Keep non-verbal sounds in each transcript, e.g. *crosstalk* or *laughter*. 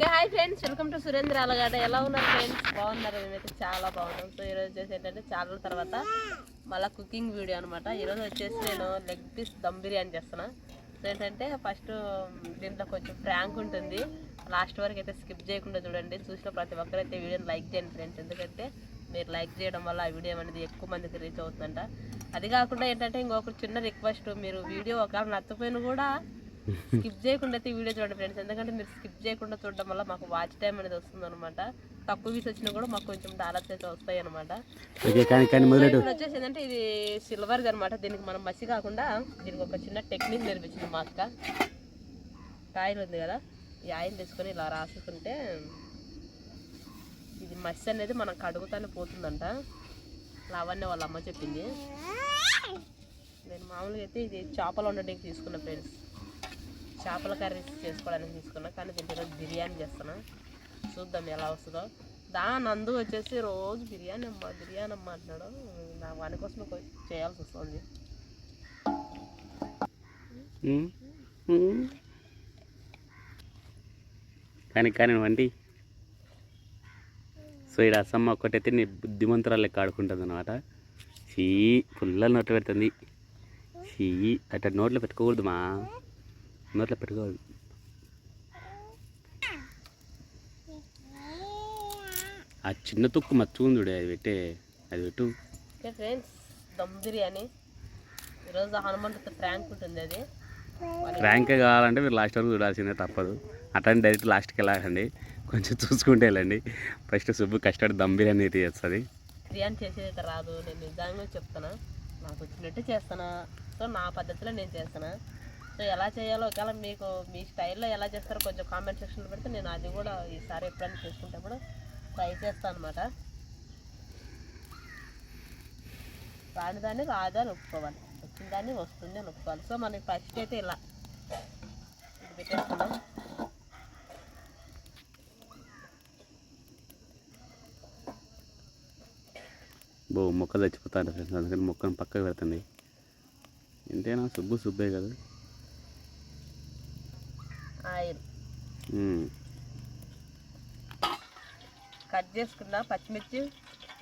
Okay hi friends. Welcome to Surendra Alagada ఎలా ఉన్నారు friends? బాగున్నారు? మేమైతే చాలా బాగున్నాం. సో ఈరోజు వచ్చేసి ఏంటంటే చాలా రోజుల తర్వాత మళ్ళీ కుకింగ్ వీడియో అనమాట ఈరోజు వచ్చేసి నేను లెగ్ పీస్ దమ్ బిర్యానీ చేస్తున్నా. సో ఏంటంటే ఫస్ట్ దీంట్లో కొంచెం ప్రాంక్ ఉంటుంది. లాస్ట్ వరకు అయితే స్కిప్ చేయకుండా చూడండి. చూసిన ప్రతి ఒక్కరైతే వీడియోని లైక్ చేయండి ఫ్రెండ్స్. ఎందుకంటే మీరు లైక్ చేయడం వల్ల ఆ వీడియో అనేది ఎక్కువ మందికి రీచ్ అవుతుందంట. అది కాకుండా ఏంటంటే ఇంకొక చిన్న రిక్వెస్ట్ మీరు వీడియో ఒకవేళ నచ్చపోయినా కూడా స్కిప్ చేయకుండా అయితే వీడియో చూడండి ఫ్రెండ్స్. ఎందుకంటే మీరు స్కిప్ చేయకుండా చూడడం వల్ల మాకు వాచ్ టైం అనేది వస్తుంది అనమాట తక్కువ వీస్ వచ్చినా కూడా మాకు కొంచెం డాలర్స్ అయితే వస్తాయి అనమాట వచ్చేసి ఏంటంటే ఇది సిల్వర్ది అనమాట దీనికి మనం మసి కాకుండా దీనికి ఒక చిన్న టెక్నిక్ నేర్పించింది మా అక్క. ఆయిల్ ఉంది కదా ఈ ఆయిల్ తీసుకొని ఇలా రాసుకుంటే ఇది మసి అనేది మనం కడుగుతానే పోతుందంట. లావణ్య వాళ్ళ అమ్మ చెప్పింది. నేను మామూలుగా అయితే ఇది చేపలు వండడానికి తీసుకున్న ఫ్రెండ్స్. చేపల కర్రీ చేసుకోవడానికి తీసుకున్నా కానీ దీంట్లో రోజు బిర్యానీ చేస్తున్నా. చూద్దాం ఎలా వస్తుందో. దా నందు వచ్చేసి రోజు బిర్యానీ అమ్మ బిర్యానీ అమ్మ అంటున్నాడు. నా వాని కోసం చేయాల్సి వస్తుంది. కానీ కానీ వండి. సో ఇక్కడ అసమ్మ ఒక్కటైతే నీ బుద్ధిమంతురాలు లెక్క ఆడుకుంటుంది అనమాట చీ పుల్ల నోట్లో పెడుతుంది. చీ అట్ట నోట్లో పెట్టుకోకూడదు మా నోట్లో పెట్టుకోకూడదు ఆ చిన్న తుక్కు మచ్చు ఉంది చూడు అది పెట్టే అది పెట్టు ఫ్రెండ్స్ దమ్ బిర్యానీ ఈరోజు హనుమంతుతో ఫ్రాంక్ ఉంటుంది అది. ర్యాంకే కావాలంటే మీరు లాస్ట్ వరకు చూడాల్సిందే తప్పదు. అట్లాంటి డైరెక్ట్ లాస్ట్కి వెళ్ళకండి కొంచెం చూసుకుంటే వెళ్ళండి. ఫస్ట్ సుబ్బు కష్టపడి దమ్ బిర్యానీ అయితే చేస్తుంది. బిర్యానీ చేసేది రాదు. నేను నిజంగా చెప్తాను నాకు వచ్చినట్టు చేస్తానా సో నా పద్ధతిలో నేను చేస్తాను సో ఎలా చేయాలో ఒకవేళ మీకు మీ స్టైల్లో ఎలా చేస్తారో కొంచెం కామెంట్ సెక్షన్లో పెడితే నేను అది కూడా ఈసారి ఎప్పుడైనా చేసుకుంటప్పుడు ట్రై చేస్తాను అనమాట రాని దాన్ని రాదని ఒప్పుకోవాలి. వచ్చిన దాన్ని వస్తుంది అని ఒప్పుకోవాలి. సో మనకి ఫస్ట్ అయితే ఇలా. ఇది పెట్టేసుకున్నాం బో మొక్క చచ్చిపోతాడు ఫ్రెండ్స్ అందుకని మొక్కను పక్కకు పెడుతుంది ఎంతైనా సుబ్బు సుబ్బే కదా ఆయిల్ ఉమ్. కట్ చేసుకున్న పచ్చిమిర్చి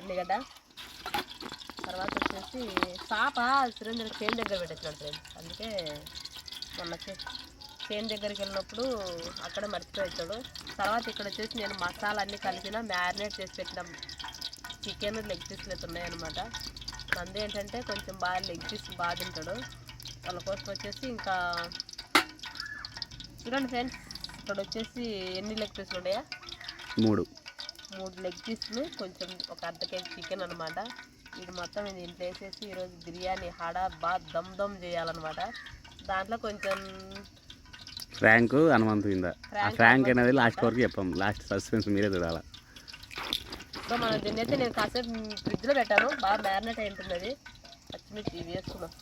ఉల్లిగడ్డ తర్వాత వచ్చేసి పాప సురేంద్ర చేను దగ్గర పెట్టేసినాడు ఫ్రెండ్స్. అందుకే మొన్న చేను దగ్గరికి వెళ్ళినప్పుడు అక్కడ మర్చిపోయాడు తర్వాత ఇక్కడ వచ్చేసి నేను మసాలా అన్నీ కలిపిన మ్యారినేట్ చేసి పెట్టిన చికెన్ లెగ్ పీసులు అయితే ఉన్నాయన్నమాట. మంది ఏంటంటే కొంచెం బాగా లెగ్ పీస్ బాగా తింటాడు. వాళ్ళ కోసం వచ్చేసి ఇంకా చూడండి ఫ్రెండ్స్. ఇక్కడ వచ్చేసి ఎన్ని లెగ్ పీస్లు ఉన్నాయా? మూడు. మూడు లెగ్ పీస్లు కొంచెం ఒక అర్ధ కేజీ చికెన్ అనమాట ఇది మొత్తం ఇది ఇంట్లో వేసేసి ఈరోజు బిర్యానీ హడా బాగా దమ్ దమ్ చేయాలన్నమాట. దాంట్లో కొంచెం ఫ్రాంక్ హనుమంతు ఫ్రాంక్ అనేది లాస్ట్ వరకు చెప్పాం లాస్ట్ సస్పెన్స్ మీరే చూడాలి. సో మనం దీన్ని అయితే నేను కాసేపు ఫ్రిడ్జ్లో పెట్టాను. బాగా మ్యారినేట్ అయి ఉంటుంది అది. పచ్చిమిర్చి వేసుకున్నాం.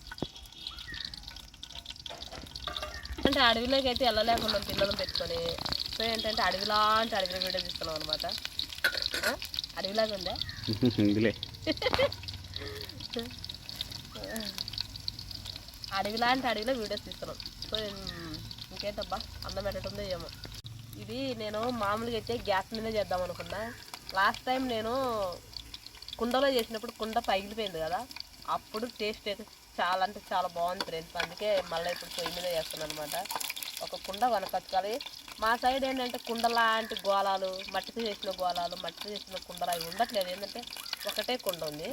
అంటే అడవిలోకి అయితే వెళ్ళలేకుండా పిల్లలు పెట్టుకొని సో ఏంటంటే అడవిలాంటి అడవిలో వీడియో తీస్తున్నాం అనమాట అడవిలాగా ఉందా? ఇందులే అడవి లాంటి అడవిలో వీడియోస్ తీస్తున్నాం. సో ఇంకేంటబ్బా? అన్నం పెట్టటుందో ఏమో. ఇది నేను మామూలుగా అయితే గ్యాస్ మీదే చేద్దాం అనుకున్నా. లాస్ట్ టైం నేను కుండలో చేసినప్పుడు కుండ పగిలిపోయింది కదా అప్పుడు టేస్ట్ అయితే చాలా అంటే చాలా బాగుంది ఫ్రెండ్స్ అందుకే మళ్ళీ ఇప్పుడు పొయ్యి మీద చేస్తున్నాను అనమాట ఒక కుండ కొనకొచ్చుకోవాలి మా సైడ్ ఏంటంటే కుండ లాంటి గోళాలు మట్టితో చేసిన గోళాలు మట్టితో చేసిన కుండలు అవి ఉండట్లేదు. ఏంటంటే ఒకటే కుండ ఉంది.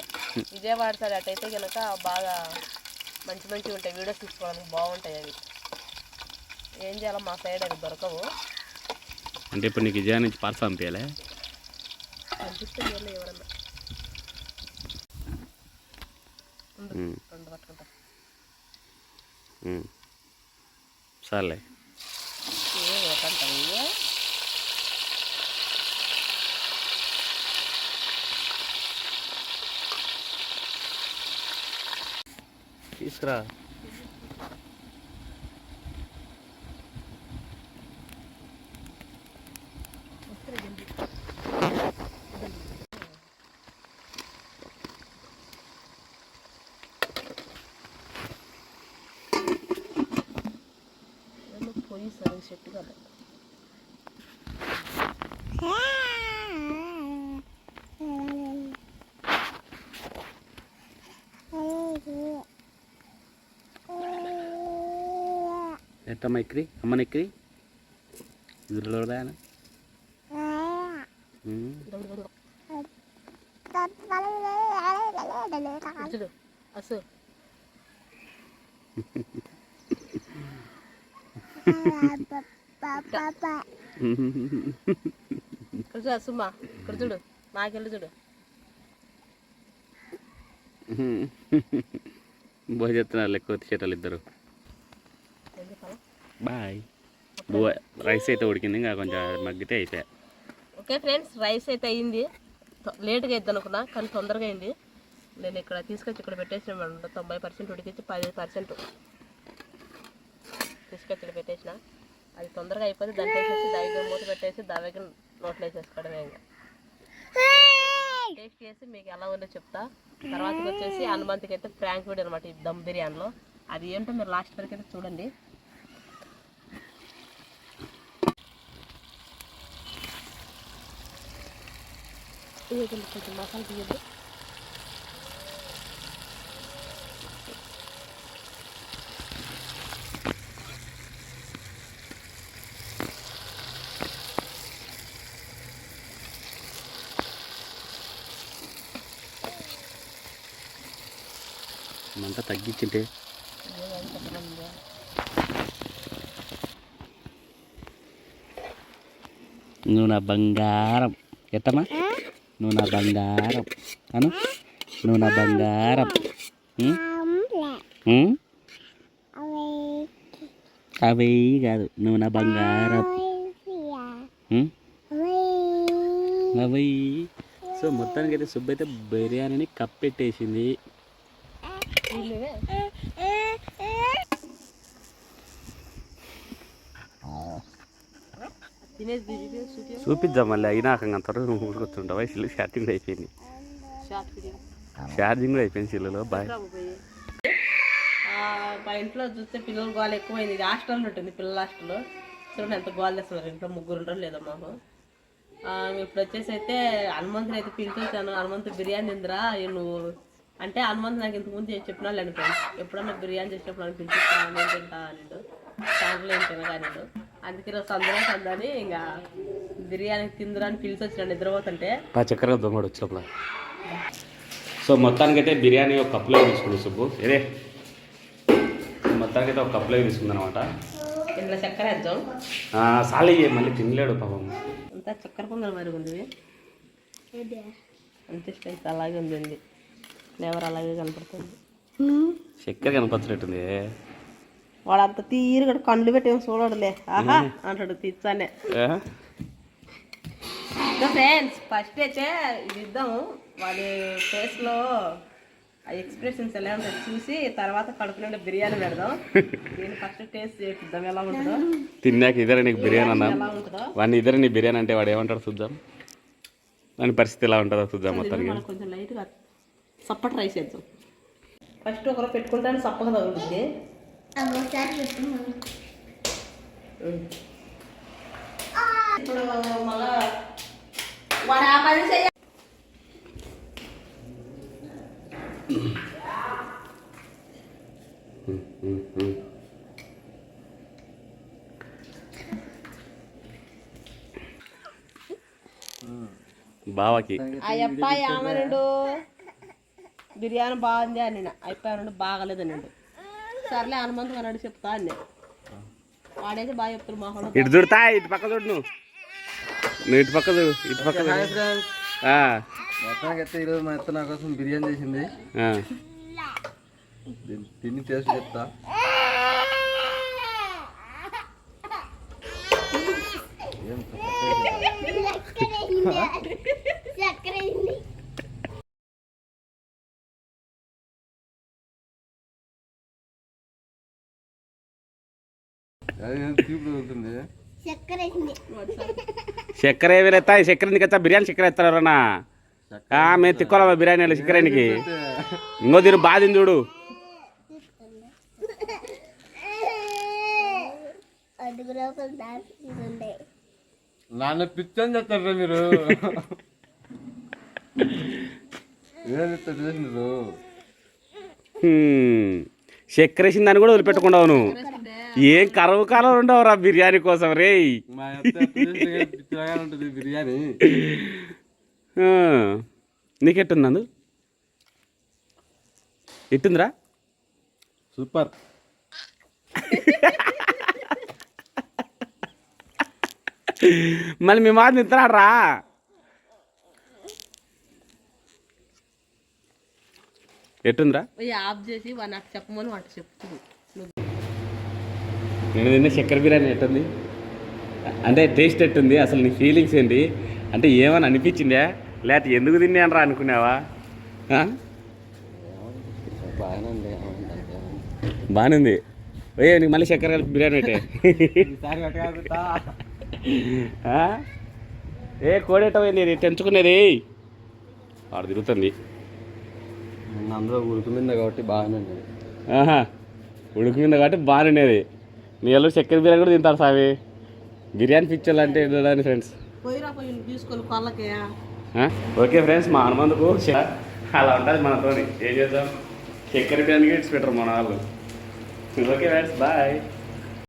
విజయవాడ సైడ్ అటైతే కనుక బాగా మంచి మంచిగా ఉంటాయి. వీడియోస్ తీసుకోవడానికి బాగుంటాయి అవి. ఏం చేయాలో మా సైడ్ అవి దొరకవు. అంటే ఇప్పుడు నీకు విజయా నుంచి పార్సల్ పంపించాలే? వీళ్ళు ఎవరన్నా. పట్టుకుంటా. సర్లే? తీసుకురా వస్తుంది జల్దీ. ఏమో పొయ్యి సరిగ్గా సెట్ కదా ఎట్టమ్మ ఎక్కిరి అమ్మని ఎక్కిరి ఇదిలోదాయన చూడు అసు. ఇక్కడ చూడు అసుమ్మా ఇక్కడ చూడు. నాకెళ్ళి చూడు. బాగా చెప్తున్నారు లెక్క వచ్చేటోళ్ళు ఇద్దరు. బాయ్. రైస్ అయితే ఉడికింది ఇంకా కొంచెం మగ్గితే అయిపోయా. ఓకే ఫ్రెండ్స్ రైస్ అయితే అయింది లేట్గా అయిద్ది అనుకున్నా కానీ తొందరగా అయింది. నేను ఇక్కడ తీసుకొచ్చి ఇక్కడ పెట్టేసిన మేడం తొంభై పర్సెంట్ ఉడికించి పది పర్సెంట్ తీసుకొచ్చి ఇక్కడ పెట్టేసిన. అది తొందరగా అయిపోతే దాన్ని వేసేసి దైవ మూత పెట్టేసి దావేకి నోట్లో వేసేసుకోవడమే ఇంకా. టేస్ట్ చేసి మీకు ఎలా ఉందో చెప్తా. తర్వాత వచ్చేసి హనుమంతికి అయితే ఫ్రాంక్ ఫుడ్ అనమాట ఈ దమ్ బిర్యానీలో. అది ఏంటో మీరు లాస్ట్ వరకు అయితే చూడండి. ఇది కొంచెం మసాలా తీయద్దు మంట తగ్గించింటే నువ్వు నా బంగారం ఎత్తమ్మా నువ్వు నా బంగారం అను నువ్వు నా బంగారం అవే అవి కాదు నువ్వు నా బంగారం ఉం? అవి సో మొత్తానికి అయితే బిర్యానీని కప్పెట్టేసింది వీళ్ళే తినేది వీడియో షూట్ చూపిద్దాం మళ్ళీ అయినాక అంత ఊరుకొస్తుంటావా వయసులో ఛార్జింగ్ కూడా అయిపోయింది. ఛార్జింగ్ కూడా అయిపోయింది సిల్లులో బాయ్. మా ఇంట్లో చూస్తే పిల్లల గోల ఎక్కువైంది. ఇది హాస్టల్ ఉంటుంది పిల్లల హాస్టల్ చూడండి ఎంత గోల్ చేస్తున్నారు. ఇంట్లో ముగ్గురు ఉండరు లేదా మాకు? ఇప్పుడు వచ్చేసి అయితే హనుమంతుని అయితే పిలిచేసాను హనుమంతు బిర్యానీ తిందిరా నువ్వు. అంటే హనుమంతు నాకు ఇంతకుముందు చేసి చెప్పినా లేని ఫ్రెండ్స్ ఎప్పుడన్నా బిర్యానీ చేసినప్పుడు నన్ను పిలిచిస్తా నేను తింటా అనిండు. సాంపులు ఏం తినగానిండు అందుకే ఈరోజు సందరా సందని ఇంకా బిర్యానీ తిందిరా అని పిలిచి వచ్చిన నిద్రపోతుంటే. ఆ చక్కెర దొంగడు వచ్చి లోపల సో మొత్తానికి అయితే బిర్యానీ ఒక కప్పులో తీసుకుంది సుబ్బు. ఇదే మొత్తానికి అయితే ఒక కప్పులో తీసుకుంది అనమాట ఇంట్లో చక్కెర వేద్దాం. సాలే మళ్ళీ తినలేడు పాపం. అంతా చక్కెర పొంగల్ మరి ఉంది. అంతే స్పైస్ అలాగే ఉంది ఫ్లేవర్ అలాగే కనపడుతుంది. చక్కెర కనపచ్చినట్టుంది వాడు అంత తీరుగా కళ్ళు పెట్టి చూడడులే. ఆహా అంటాడు తీర్చానే ఫ్రెండ్స్ ఫస్ట్ అయితే ఇది ఇద్దాము వాడి ఫేస్లో ఆ ఎక్స్ప్రెషన్స్ ఎలా ఉంటాయి చూసి తర్వాత కడుపు నిండా బిర్యానీ పెడదాం. దీన్ని ఫస్ట్ టేస్ట్ చేపిద్దాం ఎలా ఉంటుందో. తిన్నాక ఇద్దరు నీకు బిర్యానీ అన్నా. వాడిని ఇద్దరు నీ బిర్యానీ అంటే వాడు ఏమంటాడు చూద్దాం. దాని పరిస్థితి ఎలా ఉంటుందో చూద్దాం మొత్తానికి. కొంచెం లైట్గా సప్పటి రైస్ వేద్దాం. ఫస్ట్ ఒకరు పెట్టుకుంటాను సప్పగా తగులుతుంది ఉమ్. ఇప్పుడు మళ్ళా వాడు ఆ పని చేయ బావకి అయ్యప్ప ఏమనుడు బిర్యానీ బాగుంది అని అయిపోయాను బాగలేదు అన్నాడు సర్లే హనుమంతు అన్నాడు చెప్తా అని వాడైతే బాగా చెప్తారు మా ఇటు చూడతా ఇటు పక్క చూడు నువ్వు. నువ్వు ఇటు పక్క చూడు ఇటు పక్క మొత్తానికి అయితే ఈరోజు మా అత్త నా కోసం బిర్యానీ చేసింది. తిని టేస్ట్ చెప్తా. ఏం చక్కెర ఏమి ఎత్తా చక్కెర ఎందుకు ఎత్తా బిర్యానీ చక్కెర ఎత్తారన్నా మేము తిక్కోవాలా బిర్యానీ చక్కెర నీకు ఇంకో దీని బాధింది చూడు. నాన్న పిచ్చని చెప్తారు మీరు. *laughs* ఏం చెప్తారు. చక్కెర దాన్ని కూడా వదిలిపెట్టకుండా నువ్వు ఏం కరవు కాలం ఉండవురా బిర్యానీ కోసం రే బిర్యానీ. నీకెట్టుంది నందు? ఎట్టుందిరా? సూపర్. మళ్ళీ మీ మాట తింటున్నాడు ఎట్టుందిరా? పోయి ఆఫ్ చేసి అటు చెప్పమని వాటి చెప్తుంది. నేను తిన్న చక్కెర బిర్యానీ ఎట్టుంది? అంటే టేస్ట్ ఎట్టుంది? అసలు నీ ఫీలింగ్స్ ఏంటి? అంటే ఏమని అనిపించిందా? లేకపోతే ఎందుకు తిన్నాను రా అనుకున్నావా? ఆ? బాగానే ఉంది ఓయే నీకు మళ్ళీ చక్కెర కలిపి బిర్యానీ పెట్టే? ఏ కోడేటపోయింది ఇది తెంచుకునేది. వాడు తిరుగుతుంది. అందులో ఉడుకుమింది కాబట్టి బాగానే ఉంది ఆహా ఉడికింది కాబట్టి బాగుండేది నీళ్ళు చక్కెర బిర్యానీ కూడా తింటారు సావి. బిర్యానీ పిక్చర్లు అంటే ఏంటని ఫ్రెండ్స్ ఓకే ఫ్రెండ్స్ మా హనుమంతుకు చ- అలా ఉంటుంది మనతో ఏం చేద్దాం? చక్కెర బిర్యానీ ఇట్స్ పెట్టరు మన వాళ్ళు. Okay friends bye